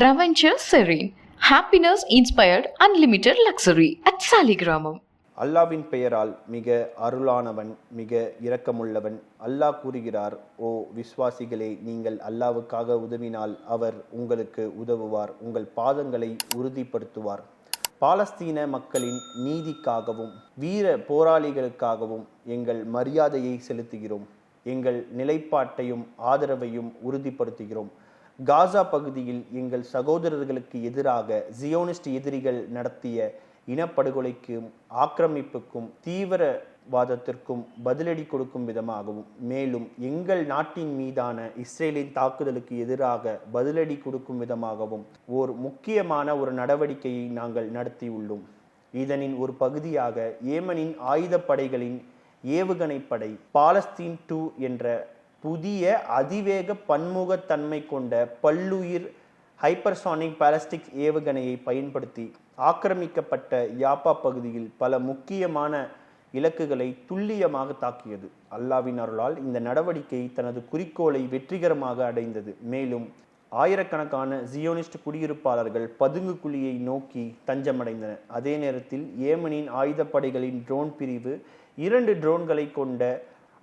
Traventure Serene. Happiness inspired unlimited luxury at கிராமம் அல்லாவின் பெயரால் மிக அருளானவன் மிக இரக்கமுள்ளவன் அல்லாஹ் கூறுகிறார் ஓ விஸ்வாசிகளே நீங்கள் அல்லாவுக்காக உதவினால் அவர் உங்களுக்கு உதவுவார் உங்கள் பாதங்களை உறுதிப்படுத்துவார். பாலஸ்தீன மக்களின் நீதிக்காகவும் வீர போராளிகளுக்காகவும் எங்கள் மரியாதையை செலுத்துகிறோம். எங்கள் நிலைப்பாட்டையும் ஆதரவையும் உறுதிப்படுத்துகிறோம். காசா பகுதியில் எங்கள் சகோதரர்களுக்கு எதிராக ஜியோனிஸ்ட் எதிரிகள் நடத்திய இனப்படுகொலைக்கும் ஆக்கிரமிப்புக்கும் தீவிரவாதத்திற்கும் பதிலடி கொடுக்கும் விதமாகவும் மேலும் எங்கள் நாட்டின் மீதான இஸ்ரேலின் தாக்குதலுக்கு எதிராக பதிலடி கொடுக்கும் விதமாகவும் ஓர் முக்கியமான ஒரு நடவடிக்கையை நாங்கள் நடத்தியுள்ளோம். இதனின் ஒரு பகுதியாக ஏமனின் ஆயுதப்படைகளின் ஏவுகணைப்படை பாலஸ்தீன் டூ என்ற புதிய அதிவேக பன்முகத்தன்மை கொண்ட பல்லுயிர் ஹைப்பர்சானிக் பாலஸ்டிக் ஏவுகணையை பயன்படுத்தி ஆக்கிரமிக்கப்பட்ட யாப்பா பகுதியில் பல முக்கியமான இலக்குகளை துல்லியமாக தாக்கியது. அல்லாவின் அருளால் இந்த நடவடிக்கை தனது குறிக்கோளை வெற்றிகரமாக அடைந்தது. மேலும் ஆயிரக்கணக்கான ஜியோனிஸ்ட் குடியிருப்பாளர்கள் பதுங்கு குழியை நோக்கி தஞ்சமடைந்தனர் அதே நேரத்தில் ஏமனின் ஆயுதப்படைகளின் ட்ரோன் பிரிவு இரண்டு ட்ரோன்களை கொண்ட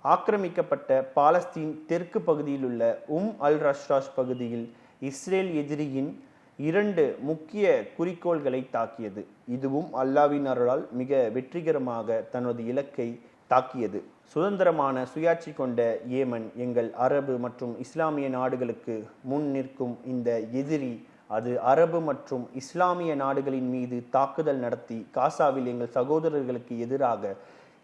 ஆக்கிரமிக்கப்பட்ட பாலஸ்தீன் தெற்கு பகுதியில் உள்ள உம் அல் ரஷ்ராஷ் பகுதியில் இஸ்ரேல் எதிரியின் இரண்டு முக்கிய குறிக்கோள்களை தாக்கியது. இதுவும் அல்லாவின் அருளால் மிக வெற்றிகரமாக தனது இலக்கை தாக்கியது. சுதந்திரமான சுயாட்சி கொண்ட ஏமன் எங்கள் அரபு மற்றும் இஸ்லாமிய நாடுகளுக்கு முன் நிற்கும் இந்த எதிரி அது அரபு மற்றும் இஸ்லாமிய நாடுகளின் மீது தாக்குதல் நடத்தி காசாவில் எங்கள் சகோதரர்களுக்கு எதிராக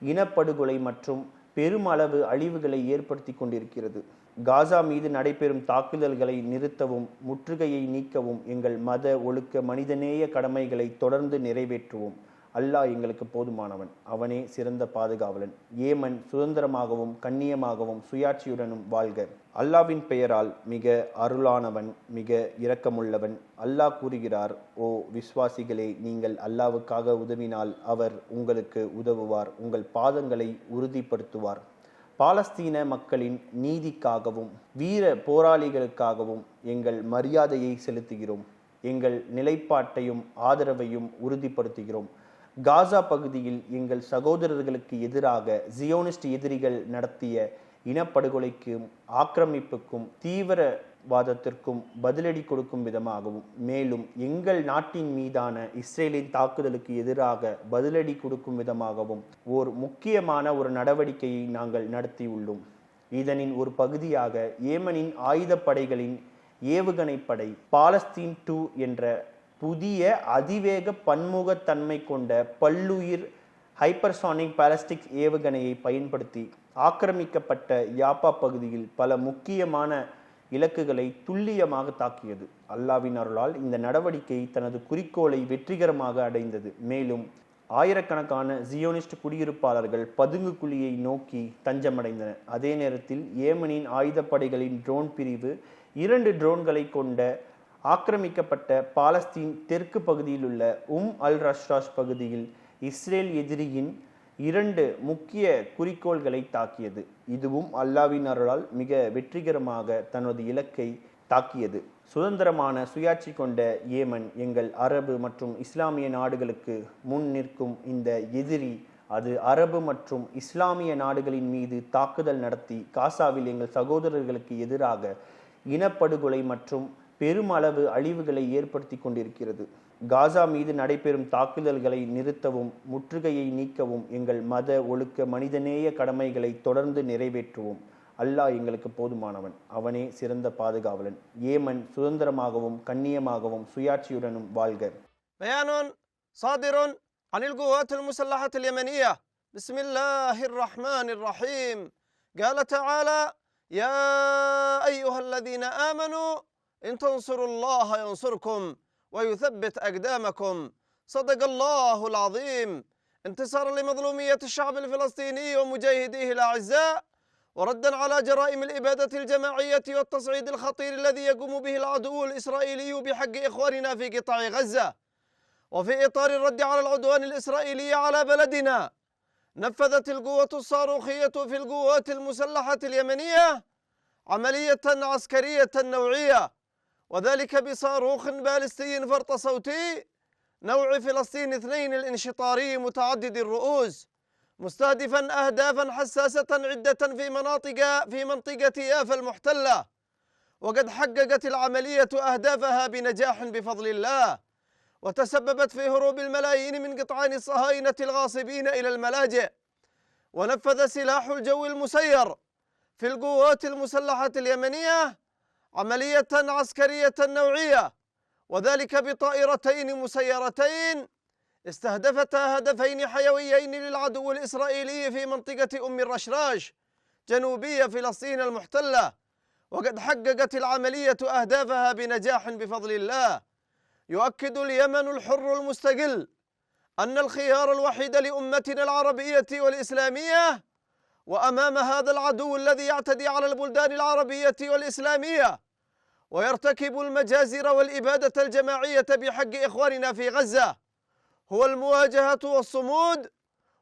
இனப்படுகொலை மற்றும் பெருமளவு அழிவுகளை ஏற்படுத்தி கொண்டிருக்கிறது. காசா மீது நடைபெறும் தாக்குதல்களை நிறுத்தவும் முற்றுகையை நீக்கவும் எங்கள் மத ஒழுக்க மனிதநேய கடமைகளை தொடர்ந்து நிறைவேற்றுவோம். அல்லாஹ் எங்களுக்கு போதுமானவன். அவனே சிறந்த பாதுகாவலன். ஏமன் சுதந்திரமாகவும் கண்ணியமாகவும் சுயாட்சியுடனும் வாழ்க. அல்லாவின் பெயரால் மிக அருளானவன் மிக இரக்கமுள்ளவன். அல்லாஹ் கூறுகிறார் ஓ விஸ்வாசிகளே நீங்கள் அல்லாவுக்காக உதவினால் அவர் உங்களுக்கு உதவுவார் உங்கள் பாதங்களை உறுதிப்படுத்துவார். பாலஸ்தீன மக்களின் நீதிக்காகவும் வீர போராளிகளுக்காகவும் எங்கள் மரியாதையை செலுத்துகிறோம். எங்கள் நிலைப்பாட்டையும் ஆதரவையும் உறுதிப்படுத்துகிறோம். காசா பகுதியில் எங்கள் சகோதரர்களுக்கு எதிராக ஜியோனிஸ்ட் எதிரிகள் நடத்திய இனப்படுகொலைக்கும் ஆக்கிரமிப்புக்கும் தீவிரவாதத்திற்கும் பதிலடி கொடுக்கும் விதமாகவும் மேலும் எங்கள் நாட்டின் மீதான இஸ்ரேலின் தாக்குதலுக்கு எதிராக பதிலடி கொடுக்கும் விதமாகவும் ஓர் முக்கியமான ஒரு நடவடிக்கையை நாங்கள் நடத்தியுள்ளோம். இதனின் ஒரு பகுதியாக ஏமனின் ஆயுதப்படைகளின் ஏவுகணைப்படை பாலஸ்தீன் டூ என்ற புதிய அதிவேக பன்முகத்தன்மை கொண்ட பல்லுயிர் ஹைப்பர்சானிக் பாலஸ்டிக் ஏவுகணையை பயன்படுத்தி ஆக்கிரமிக்கப்பட்ட யாப்பா பகுதியில் பல முக்கியமான இலக்குகளை துல்லியமாக தாக்கியது. அல்லாவின் அருளால் இந்த நடவடிக்கை தனது குறிக்கோளை வெற்றிகரமாக அடைந்தது. மேலும் ஆயிரக்கணக்கான ஜியோனிஸ்ட் குடியிருப்பாளர்கள் பதுங்கு குழியை நோக்கி தஞ்சமடைந்தனர். அதே நேரத்தில் ஏமனின் ஆயுதப்படைகளின் ட்ரோன் பிரிவு இரண்டு ட்ரோன்களை கொண்ட ஆக்கிரமிக்கப்பட்ட பாலஸ்தீன் தெற்கு பகுதியில் உள்ள உம் அல் ரஷ்ராஷ் பகுதியில் இஸ்ரேல் எதிரியின் இரண்டு முக்கிய குறிக்கோள்களை தாக்கியது. இதுவும் அல்லாவின் அருளால் மிக வெற்றிகரமாக தனது இலக்கை தாக்கியது. சுதந்திரமான சுயாட்சி கொண்ட ஏமன் எங்கள் அரபு மற்றும் இஸ்லாமிய நாடுகளுக்கு முன் நிற்கும் இந்த எதிரி அது அரபு மற்றும் இஸ்லாமிய நாடுகளின் மீது தாக்குதல் நடத்தி காசாவில் எங்கள் சகோதரர்களுக்கு எதிராக இனப்படுகொலை மற்றும் பெருமளவு அழிவுகளை ஏற்படுத்தி கொண்டிருக்கிறது. காசா மீது நடைபெறும் தாக்குதல்களை நிறுத்தவும் முற்றுகையை நீக்கவும் எங்கள் மத ஒழுக்க மனிதநேய கடமைகளை தொடர்ந்து நிறைவேற்றுவோம் அல்லாஹ் எங்களுக்கு போதுமானவன் அவனே சிறந்த பாதுகாவலன் ஏமன் சுதந்திரமாகவும் கண்ணியமாகவும் சுயாட்சியுடனும் வாழ்க بيان صادر عن القوات المسلحة اليمنية بسم الله الرحمن الرحيم قال تعالى يا أيها الذين آمنوا إن تنصروا الله ينصركم ويثبت أقدامكم. صدق الله العظيم. انتصارا لمظلومية الشعب الفلسطيني ومجاهديه الأعزاء وردا على جرائم الإبادة الجماعية والتصعيد الخطير الذي يقوم به العدو الإسرائيلي بحق إخواننا في قطاع غزة. وفي إطار الرد على العدوان الإسرائيلي على بلدنا نفذت القوة الصاروخية في القوات المسلحة اليمنية عملية عسكرية نوعية. وذلك بصاروخ باليستي فرط صوتي. نوع فلسطين اثنين الانشطاري متعدد الرؤوس مستهدفا اهدافا حساسة عدة في مناطق في منطقة يافا المحتلة. وقد حققت العملية أهدافها بنجاح بفضل الله. وتسببت في هروب الملايين من قطعان الصهاينة الغاصبين إلى الملاجئ. ونفذ سلاح الجو المسير في القوات المسلحة اليمنية عملية عسكرية نوعية وذلك بطائرتين مسيرتين استهدفتا هدفين حيويين للعدو الإسرائيلي في منطقة أم الرشراش جنوبية فلسطين المحتلة وقد حققت العملية أهدافها بنجاح بفضل الله. يؤكد اليمن الحر المستقل أن الخيار الوحيد لأمتنا العربية والإسلامية وأمام هذا العدو الذي يعتدي على البلدان العربية والإسلامية ويرتكب المجازر والإبادة الجماعية بحق إخواننا في غزة هو المواجهة والصمود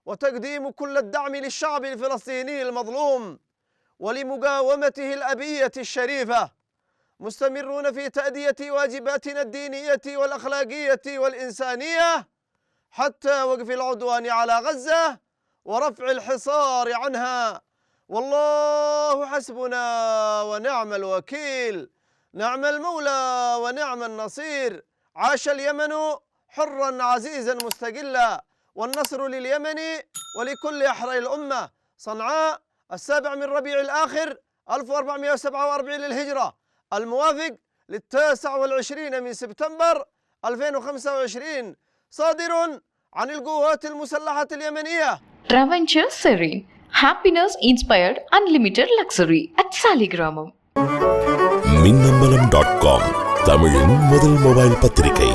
وتقديم كل الدعم للشعب الفلسطيني المظلوم ولمقاومته الأبية الشريفة مستمرون في تأدية واجباتنا الدينية والأخلاقية والإنسانية حتى وقف العدوان على غزة ورفع الحصار عنها. والله حسبنا ونعم الوكيل. نعم المولى ونعم النصير. عاش اليمن حرا عزيزا مستقلا والنصر لليمن ولكل أحرار الأمة. صنعاء السابع من ربيع الآخر 1447 للهجرة. الموافق للتاسع والعشرين من سبتمبر 2025 صادر عن القوات المسلحة اليمنية. Traventure serene happiness inspired unlimited luxury at Saligramam Minnambalam dot com தமிழின் முதல் மொபைல் பத்திரிகை